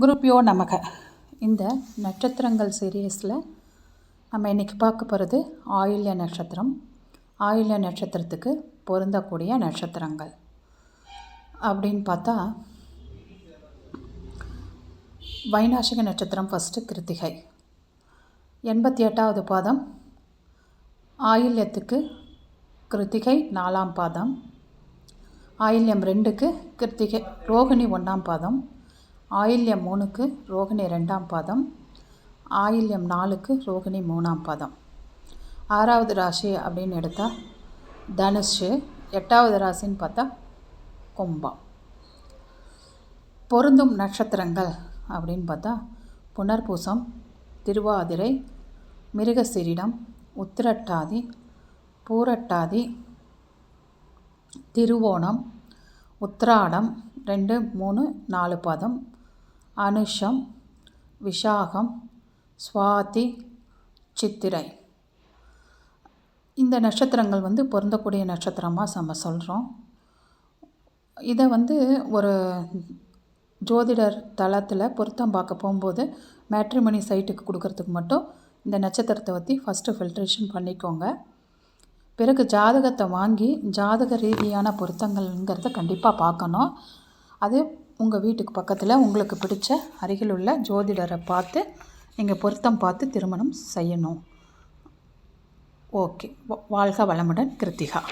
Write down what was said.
குருப்பியோ நமக. இந்த நட்சத்திரங்கள் சீரியஸில் நம்ம இன்றைக்கி பார்க்க போகிறது ஆயுள்ய நட்சத்திரம். ஆயுள்ய நட்சத்திரத்துக்கு பொருந்தக்கூடிய நட்சத்திரங்கள். அப்படின்னு பார்த்தா வைநாசிக நட்சத்திரம் ஃபஸ்ட்டு கிருத்திகை. எண்பத்தி எட்டாவது பாதம் ஆயுள்யத்துக்கு கிருத்திகை நாலாம் பாதம் ஆயில்யம் ரெண்டுக்கு கிருத்திகை ரோகிணி ஒன்றாம் பாதம் ஆயில்யம் மூணுக்கு ரோகிணி ரெண்டாம் பாதம் ஆயில்யம் நாலுக்கு ரோகிணி மூணாம் பாதம். ஆறாவது ராசி அப்படின்னு எடுத்தால் தனுஷு எட்டாவது ராசின்னு பார்த்தா கும்பம். பொருந்தும் நட்சத்திரங்கள் அப்படின்னு பார்த்தா புனர்பூசம் திருவாதிரை மிருகசிரிடம் உத்திரட்டாதி பூரட்டாதி திருவோணம் உத்ராடம் ரெண்டு மூணு நாலு பாதம். அனுஷம் விஷாகம் சுவாதி சித்திரை. இந்த நட்சத்திரங்கள் வந்து பொருந்தக்கூடிய நட்சத்திரமாக நம்ம சொல்கிறோம் இதை வந்து ஒரு ஜோதிடர் தளத்தில் பொருத்தம் பார்க்க போகும்போது மேட்ரிமணி சைட்டுக்கு கொடுக்கறதுக்கு மட்டும் இந்த நட்சத்திரத்தை பற்றி ஃபஸ்ட்டு ஃபில்ட்ரேஷன் பண்ணிக்கோங்க. பிறகு ஜாதகத்தை வாங்கி ஜாதக ரீதியான பொருத்தங்கள்ங்கிறத கண்டிப்பாக பார்க்கணும். அது உங்கள் வீட்டுக்கு பக்கத்தில் உங்களுக்கு பிடிச்ச அருகில் உள்ள ஜோதிடரை பார்த்து நீங்கள் பொருத்தம் பார்த்து திருமணம் செய்யணும். ஓகே. வாழ்க வளமுடன் கிருத்திகா.